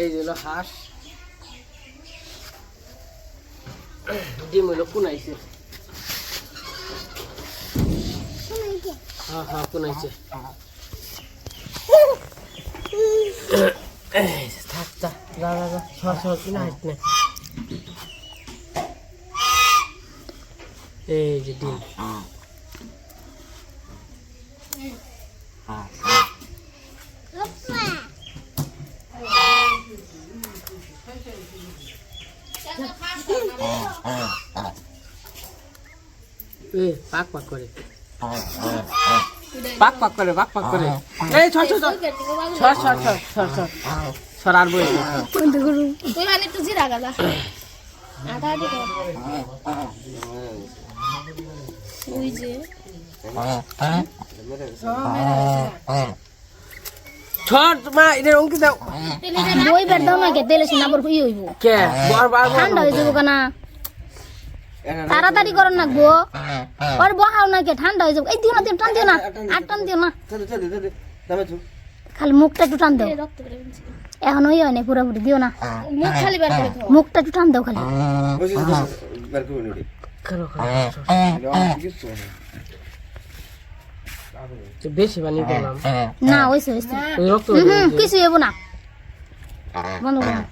এই হলো হাঁস। ডিম হলো কুনাইছে হ্যাঁ হ্যাঁ কুনাইছে থাক থাক, যা যা যা সর কিনা হাঁট না এই যে ডিম। এ পাক পাক করে। পাক পাক করে পাক পাক করে। এই আর বই তুই মানে একটু জিরা গালা আটা আটি কর ওই যে মা দাও। বই বের দাও না কে তেলে সিনা ই হইব। কে? বার বার ঠান্ডা হয়ে যাব কেনা। তাড়াতাড়ি করো না গো। ওর বহাও না কে ঠান্ডা হয়ে যাব। এই দিও না দিও টান দিও না। আর টান দিও না। খালি মুখটা একটু টান দাও। এখন ওই হয় না পুরোপুরি দিও না। মুখ খালি বের করে মুখটা একটু টান দাও খালি। করো বেশি পানি দিলাম না ওইসে ওইসে ওই রক্ত কিছু হইব না। বন্ধ করো।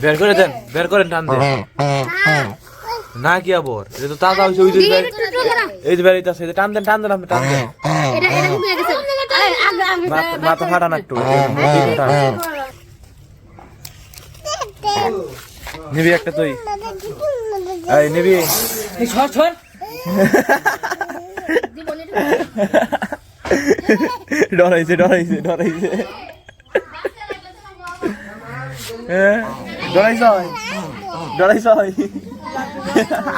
বের করে দেন বের করেন টান দেন না কি আবার এটা তো তাজা হইছে ওই যে এই যে যে টান দেন টান দেন আপনি টান দেন। এটা এটা কিন্তু হয়ে গেছে। এই, আগে আগে মাথা- মাথা ফাটান একটু টান। নিবি একটা তুই। এই নিবি। ছর ছর ডরাইছে ডরাইছে ডরাইছে ডরাইছ ডরাইছ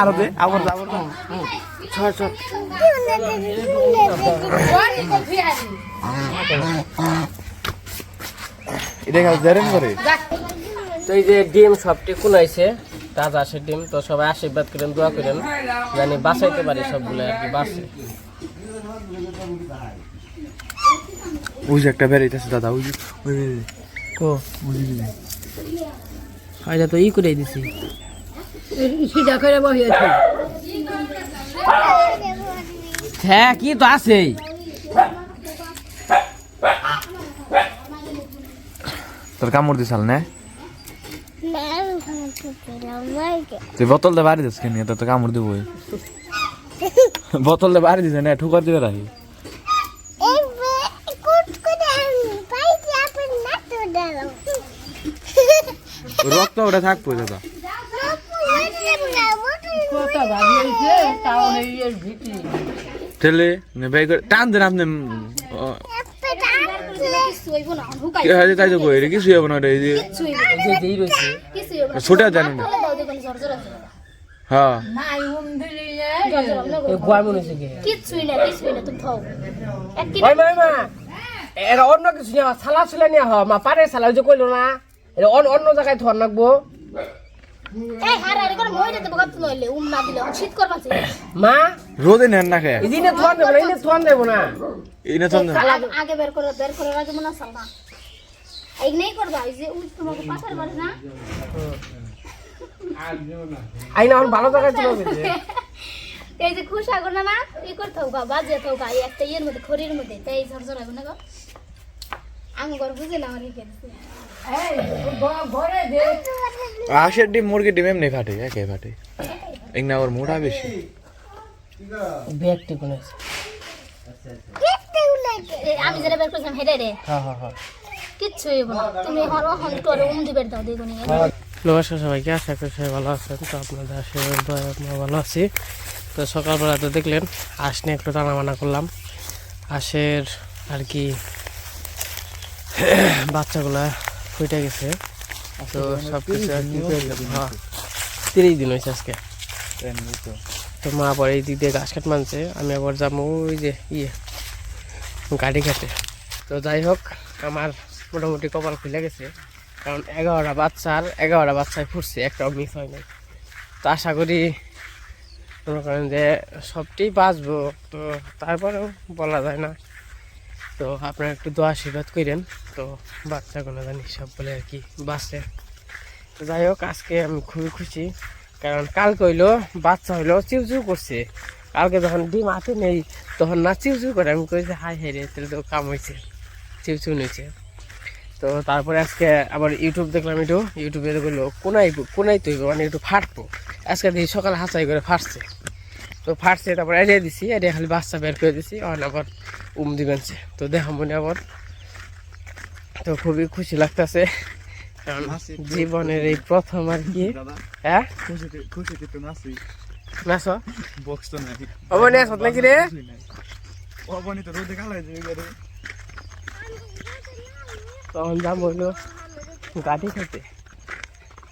আরও দে আবার আবার। ছর ছর এটা খালি জেরেন করে। তো এই যে ডিম সবটি কুনাইছে তাজা আছে ডিম তো সবাই আশীর্বাদ করেন দোয়া করেন জানি বাঁচাইতে পারি সবগুলো আর কি বাঁচে ওই যে একটা বেরিতেছে দাদা ওই ওই ও এটা তো ই করে দিছি। সিধা করে বসিয়েছে হ্যাঁ কি তো আছেই। তোর কামড় দিছাল না তুই বোতল দে বাড়ি দিস কেন তো কামড় দিব বোতল দে বাড়ি দিছে না ঠুকার দিবে রাখি রক্ত ওটা থাকব দাদা ঠেলে নে ভাই করে টান দেন আপনি কি তাই তো কই রে কিছু হবে না রে সেটা জানি না। হ্যাঁ। মা পারে সালা যে কইলো না। এটা অন্য জায়গায় ধর নাকবো মা রোদে নেন না খেয়ে এদিনে না এই নেই করবা এই যে উই তোমাকে পাথর মারে না? আই না এখন ভালো জায়গায় এই যে খুশ আগো না না ই করতে হোক বাজে থাক এই একটা ইয়ের মধ্যে খড়ির মধ্যে তাই ঝরঝর না গো? আমি ঘর বুঝে না আমার রেখে আশের ডিম মুরগির ডিম এমনি ফাটে একে ফাটে। এগুলো আবার মোটা বেশি। ব্যাগটি কোন আমি যেটা বের করেছিলাম হেডে রে। হ্যাঁ হ্যাঁ হ্যাঁ। কিচ্ছু হইব না। তুমি তোরে উম দাও দেখুন নমস্কার সবাইকে, আশা করি সবাই ভালো আছেন। তো আপনাদের আমরা ভালো আছি। তো সকালবেলা তো দেখলেন হাঁস নিয়ে একটু টানা বানা করলাম। হাঁসের আর কি বাচ্চাগুলা ফুটে গেছে। তো সব কিছু আর কি হ্যাঁ তিরিশ দিন হয়েছে আজকে। তো মা আবার এই দিক দিয়ে ঘাস কাট মানছে আমি আবার যাব ওই যে ইয়ে গাড়ি কাটে তো যাই হোক, আমার মোটামুটি কপাল খুলে গেছে। কারণ এগারোটা বাচ্চার, এগারোটা বাচ্চায় ফুটছে একটাও মিস হয় নাই। তো আশা করি মনে করেন যে সবটি বাঁচবো, তো তারপরেও বলা যায় না। তো আপনারা একটু দোয়া আশীর্বাদ করেন, তো বাচ্চাগুলো জানি সব বলে আর কি বাঁচে। তো যাই হোক, আজকে আমি খুবই খুশি, কারণ কালকে হইল বাচ্চা হইল চিউ চিউ করছে। কালকে যখন ডিম হাতে নেই, তখন না চিউ চিউ করে আমি কইছি হাই হাই রে, তাহলে তো কাম হয়েছে চিউ চিউ নিয়েছে তো তারপরে আজকে আবার ইউটিউব দেখলাম একটু। ইউটিউবে দেখল কোনাই কোনাই তৈব মানে একটু ফাটবো। আজকে দেখি সকালে হাঁচাই করে ফাটছে। তো ফাটছে তারপর এড়িয়ে দিছি এড়িয়ে খালি বাচ্চা বের করে দিছি অন আবার উম দিবেনছে তো দেখাম মনে আবার। তো খুবই খুশি লাগতেছে। জীবনের এই প্রথম আর কি। হ্যাঁ? খুশিতে খুশিতে তো নাচি। নাচো? বক্স তো নাই। অবনি আসত নাকি রে? অবনি তো রোদে গালাই যে গরে তখন যাম বলল গাড়ি খেতে।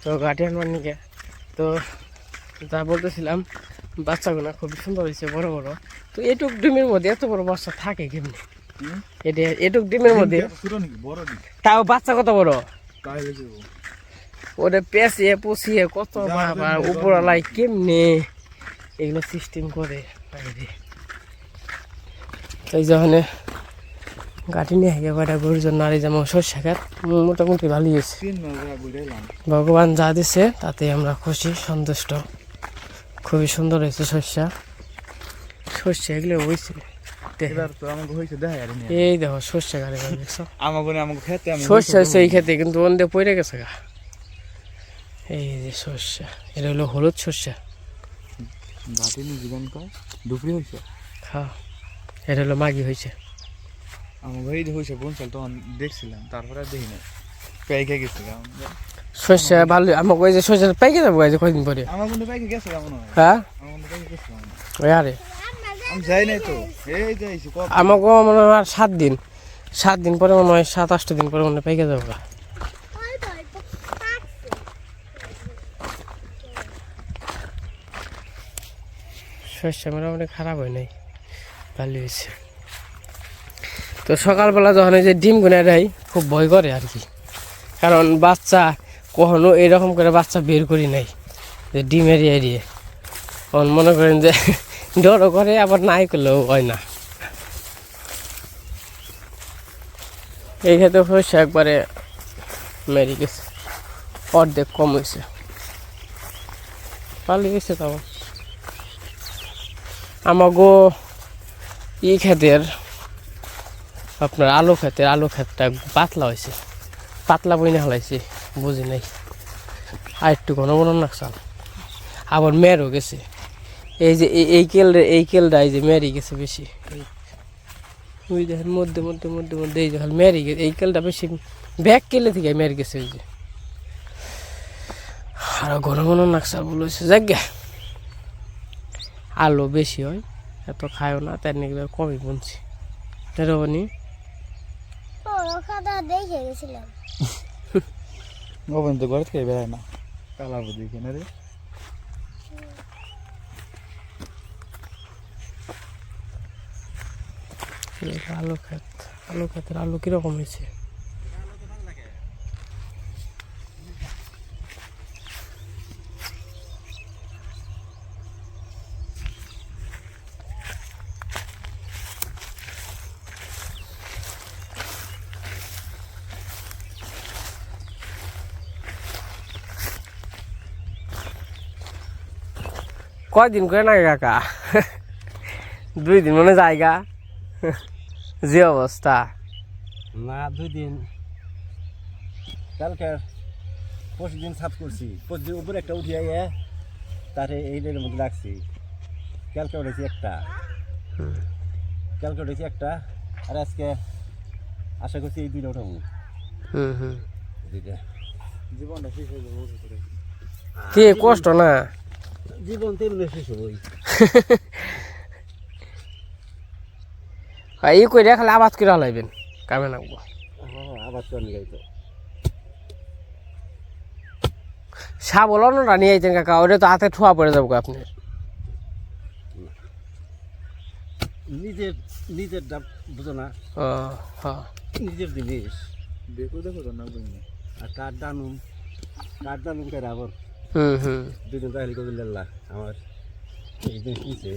তো গাড়ি আনবার নিকে। তো যা বলতেছিলাম বাচ্চাগুলো খুবই সুন্দর হয়েছে বড় বড়। তো এটুক ডিমের মধ্যে এত বড় বাচ্চা থাকে কেমনি? এটা এটুক ডিমের মধ্যে? তাও বাচ্চা কত বড়? ওটা পেঁচিয়ে পুষিয়ে কত যা বাবা উপরালাই কেমনে? এগুলো সিস্টেম করে বাইরে। এই যখন গাড়ি নিয়ে গিয়ে কয়টা গরুর জন্য আর এই যেমন সর্ষে খাত মোটামুটি ভালোই হয়েছে ভগবান যা দিছে তাতে আমরা খুশি সন্তুষ্ট। খুবই সুন্দর হয়েছে শস্যা। শস্য এগুলো হয়েছে। এই দেখো শস্যা গাড়ি দেখছ শস্য হয়েছে এই খেতে কিন্তু অন্ধে পড়ে গেছে গা। এই যে শস্যা এটা হলো হলুদ বাটি জীবন কয়? দুপুরে হয়েছে। খাও এটা হলো মাগি হয়েছে। আমাকে এই যে হয়েছে বনসাল তখন দেখছিলাম তারপরে আর দেখি না পেয়ে গেছে শস্যা ভালো আমাকে ওই যে শস্যা পাইকে যাব এই যে কয়দিন পরে? আমার কিন্তু পেয়ে গেছে মনে হয়। হ্যাঁ? আমার কিন্তু পেয়ে গেছে হয়। ওই আরে। আমি যাই নাই তো। এই যাইছি আমাকে মনে হয় আর সাত দিন। সাত দিন পরে মনে হয় সাত আটটা দিন পরে মনে হয় পাইকে যাব। শস্য মোটামুটি খারাপ হয় নাই ভালো হয়েছে। তো সকালবেলা যখন এই যে ডিম গুনে দেয়, খুব ভয় করে আর কি। কারণ বাচ্চা কখনো এরকম করে বাচ্চা বের করি নাই, যে ডিম এড়িয়ে এড়িয়ে। তখন মনে করেন যে ডরও করে, আবার নাই করলেও হয় না। এই ক্ষেত্রে শস্য একবারে মেরে গেছে। অর্ধেক কম হয়েছে। ভালো গেছে তাও। আমাগো ই ক্ষেতের আপনার আলু ক্ষেতের আলু ক্ষেতটা পাতলা হয়েছে। পাতলা বইনে হালাইছে বুঝি নাই। আর একটু ঘন ঘন নাকসাল আবার মেরও গেছে। এই যে এই- কেল এই কেলটা এই যে মেরি গেছে বেশি। ওই দেখেন মধ্যে মধ্যে মধ্যে মধ্যে এই দেখেন মেরি গেছে। এই কেলটা বেশি ব্যাগ কেলে থেকে মেরে গেছে ওই যে। আর ঘন ঘন নাকসাল বলেছে জায়গা আলু বেশি হয়, এত খায়ও না তাই নাকি কমই বুনছি। তেরোবনি ওখানে দেখে গেছিলাম। ওখান ঘর থেকে বেড়ায় না। কালা বুঝি কেন রে? আলু খেত আলু খেতের আলু কীরকম হয়েছে? কয়দিন করে না কাকা? দুই দিন মনে জায়গা? যে অবস্থা। না দুই দিন। কালকে পরশু দিন সাফ করছি। পরশু দিন উপরে একটা উঠিয়ে আইয়ে তারে এই লেনের মধ্যে রাখছি। কালকে উঠেছি একটা। কালকে উঠেছি একটা। আর আজকে আশা করছি এই দুইটা উঠাবো। হুম হুম। জীবনটা শেষ হয়ে যাবে কি কষ্ট না? জীবন তেমনি শেষ হবই। এই করে খালি আবাদ করে হলাইবেন কামে নাকবো হ্যাঁ আবার চলে যাই তো সাবল অন্যটা নিয়ে আইতেন কাকা ওটা তো হাতে ঠোয়া পড়ে যাব আপনি নিজের নিজের ডাব বুঝো না। হ্যাঁ নিজের জিনিস। দেখো দেখো না আর কার দানুম কার দানুম করে আবার হুম হুম। দুদিন তাহলে কবি লেল্লা আমার এই কিছে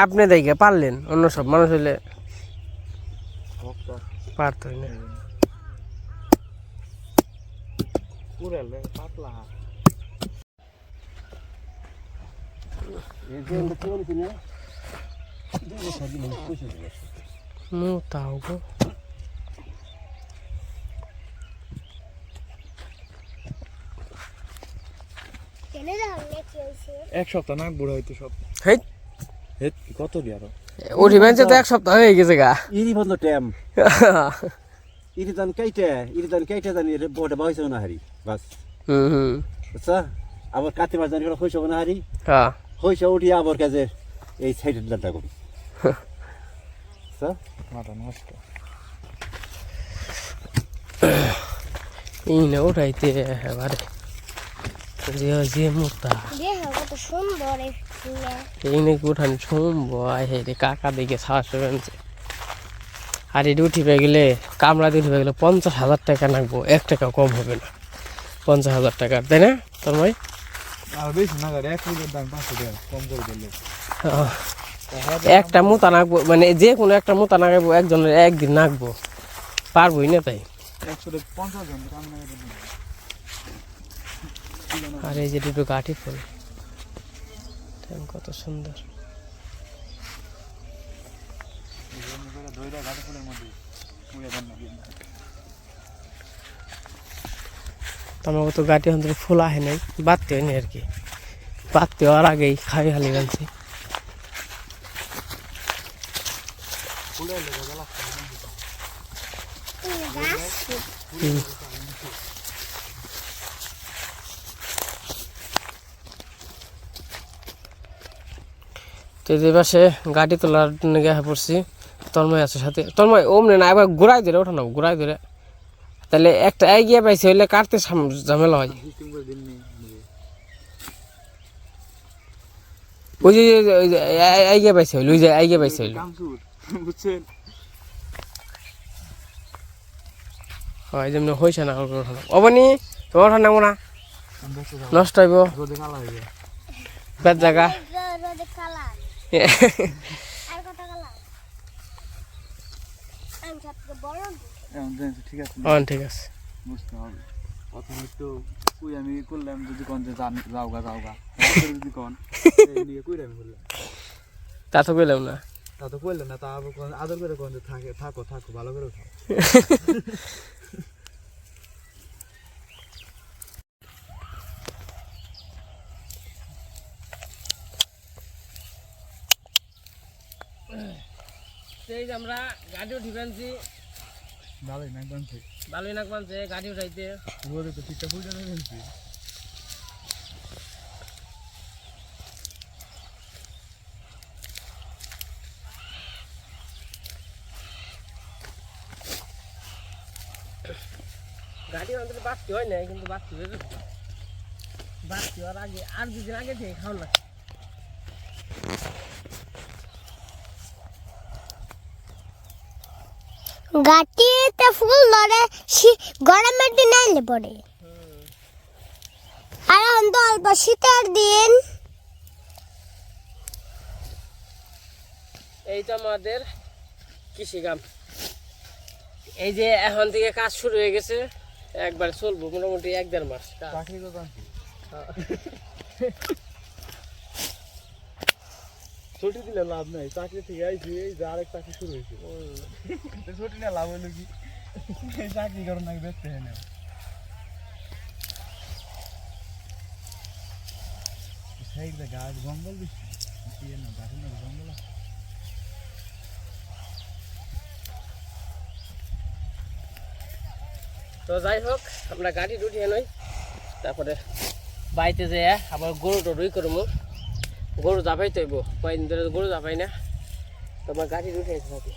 আপনি দেখে পারলেন অন্য সব মানুষ হইলে পারতই না। পুরালে পাতলা। এই যে আমরা কি বলছি না দুই বছর দিলে পয়সা দিবে মু তাও গো এক সপ্তাহ না বুড়ো হইতো সব। হেই। হে কত দি আরও? উঠি বেঞ্চে তো এক সপ্তাহ হয়ে গেছে গা। ইরি বন্ধ ট্যাম ইরি দান কাইটে ইরি দান কাইটে জানি রে বড় বাইছে না হারি বাস। হুম হুম। বুঝছা? আবার কাতে মাছ জানি হইছে না হারি। হ্যাঁ হইছে উঠি আবার কাজে এই সাইডের দানটা করি। বুঝছা? মাথা নষ্ট। এই না উঠাইতে এবারে। যে যে সুন্দর এই নাকি উঠান হে রে কাকা সাহস পেয়েছে আর এটি উঠিবে গেলে কামড়া দিয়ে উঠিবে গেলে পঞ্চাশ হাজার টাকা লাগবো এক টাকা কম হবে না। পঞ্চাশ হাজার টাকা তাই না তোর ভাই? আর বেশি না এক লিটার দাম পাঁচশো টাকা কম করে দিলে। একটা মুতা নাকবো মানে যে কোনো একটা মুতা নাগাবো একজনের একদিন নাকবো। পারবোই না তাই। একশো পঞ্চাশ জন। আর এই যে দুটো গাঠি ফুল। কত সুন্দর। তোমাকে তো এখন থেকে ফুল আহে নাই বাড়তে হয়নি আর কি। বাড়তে হওয়ার আগেই খাই হালি গানছি তো যে পাশে গাড়ি তোলার নিগে পড়ছি। তন্ময় আছে সাথে। তন্ময় ওমনে না এবার ঘুরাই ধরে ওঠা না ঘুরাই ধরে। তাহলে একটা এগিয়ে পাইছে হইলে কাটতে ঝামেলা হয়। ওই যে এগিয়ে পাইছে হইল ওই যে এগিয়ে পাইছে হইল। বুঝছেন হয় যেমন হয়েছে না। অবনি তোমার ওঠা নামো না নষ্ট হইব। হয়ে জায়গা ঠিক আছে হ্যাঁ ঠিক আছে। বুঝতে হবে প্রথমে একটু কুই আমি করলাম যদি কোন যে যাও গা যাও গা যদি কোন নিয়ে কুই আমি করলাম তা তো পেলাম না। তা তো করলেন না তা আদর করে কোন যে থাকে থাকো থাকো ভালো করে থাকো সেই আমরা গাড়ি উঠি পানছি ভালোই না একদম ঠিক ভালোই না পানছে গাড়ি উঠাইতে। রোদে তো ঠিকঠাক বুঝে নেবেন গাড়ি আমাদের বাড়তি হয় না কিন্তু বাড়তি হয়ে বাড়তি হওয়ার আগে আর দুদিন আগে থেকে খাওয়া না গাটিতে ফুল ধরে গরমের দিনে এলে পড়ে আর এখন তো অল্প শীতের দিন। এই তো আমাদের কৃষি কাম এই যে এখন থেকে কাজ শুরু হয়ে গেছে একবার চলবো মোটামুটি এক দেড় মাস। চাকরি ছুটি দিলে লাভ নাই চাকরি থেকে আইছি এই যে আরেক চাকরি শুরু হয়েছে। ছুটি না লাভ হলো কি? এই চাকরি করো নাকি দেখতে হয় না সাইডে গাছ জঙ্গল বেশি না গাছের মধ্যে জঙ্গল আছে। তো যাই হোক আমরা গাড়ি উঠিয়ে নই তারপরে বাড়িতে যে আবার গরু টরুই করব গরু যাবাই তৈব কয়েকদিন ধরে গরু যাবাই না। তোমার গাড়ি উঠে থাকি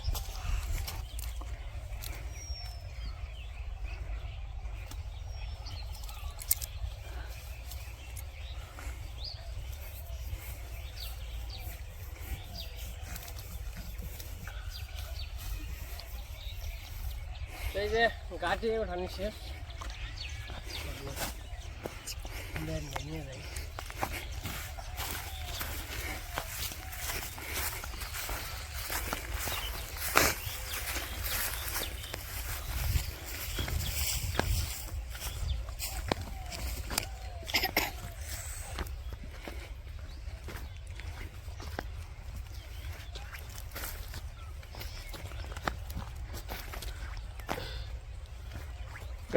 এই গাড়ি ওঠানি শেষ।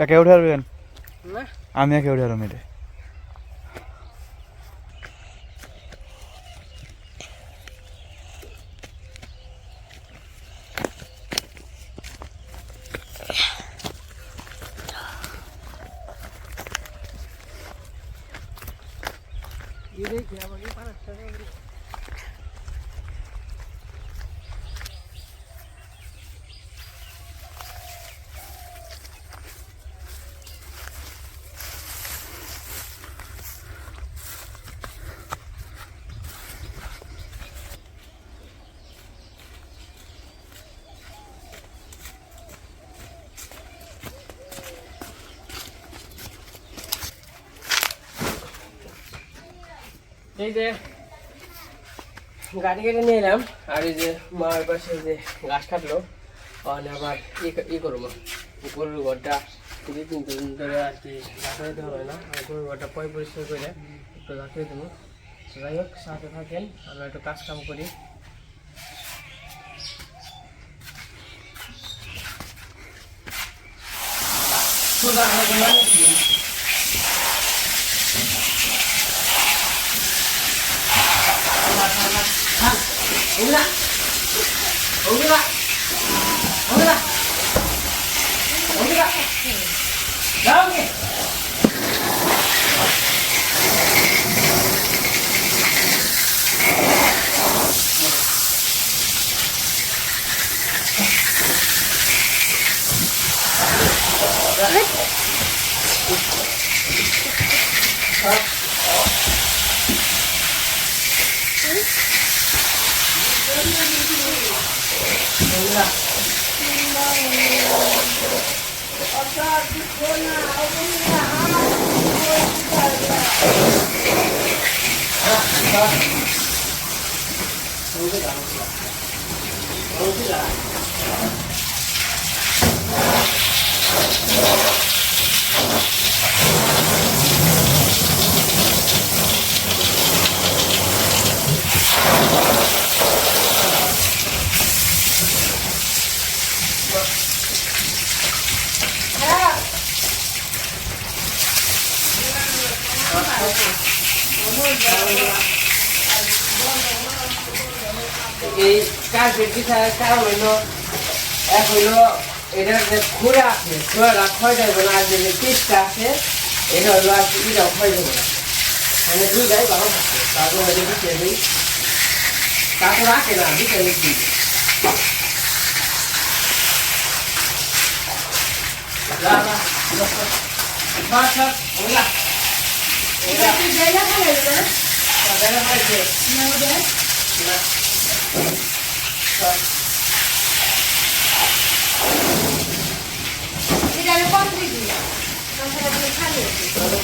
একে উঠে আসবেন না। আমি একে উঠে আরম এটা এই যে গাড়ি কেটে নিয়ে এলাম, আর এই যে মার পাশে যে গাছ কাটলো আর আবার ই করব। গরুর ঘরটা দুই তিন দিন ধরে আর কি গাছে দিতে হবে না, আর গরুর ঘরটা পয় পরিষ্কার করে একটু গাছে দেবো যাই হোক, সাথে থাকেন, আমরা একটু কাজ কাম করি। সোজা হবে না নাকি? 오 都是这个，都是这个。啊。来了。你那个，我买吧，我弄一个。এই কার্পেট বিছায় কারণ হইল এক হইল এটা যে খুঁড়ে আছে খুঁড়া ক্ষয় যাবে না আর যে পিসটা আছে এটা হইল আর কি এটাও ক্ষয় যাবে না। মানে দুই গাই ভালো থাকে তারপর হয়তো বিছিয়ে দিই। তারপর রাখে না বিছিয়ে দিই। বাস বাস ওলা ওলা বেলা খাইছে না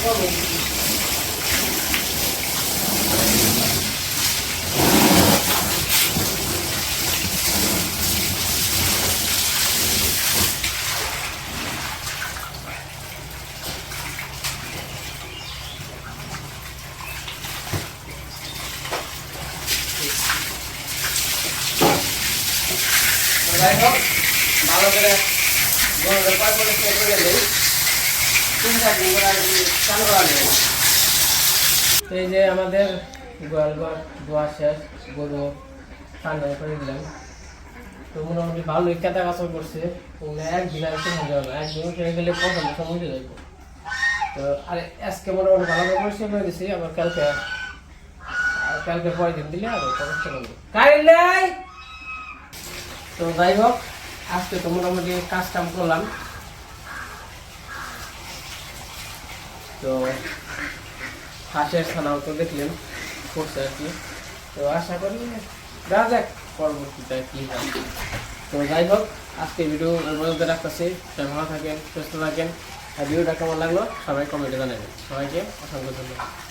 যাই হোক ভালো করে গরুর পায় পরিষ্কার করে দিই তিন চার দিন করে আর কি চালু করা নেই এই যে আমাদের গোয়ালঘর দোয়া শেষ, গরু ঠান্ডা করে দিলাম। তো মোটামুটি ভালোই কেতা কাছা করছে। এক আর একটু মজা হবে একদিন উঠে গেলে প্রথম সময় যাইব। তো আর, আজকে মোটামুটি ভালো করে পরিষ্কার করে দিছি, আবার কালকে কালকে পরের দিন দিলে আবার পরিষ্কার করব কাইলাই তো যাই হোক, আজকে তো মোটামুটি কাজ কাম করলাম। তো হাঁসের ছানাও তো দেখলেন, করছে আর কি। তো আশা করি দেখা যাক পরবর্তীতে কি হয়। তো যাই হোক আজকে ভিডিও মধ্যে রাখতেছি। সবাই ভালো থাকেন, সুস্থ থাকেন। আর ভিডিওটা কেমন লাগল? সবাই কমেন্টে জানাবেন। সবাইকে অসংখ্য ধন্যবাদ।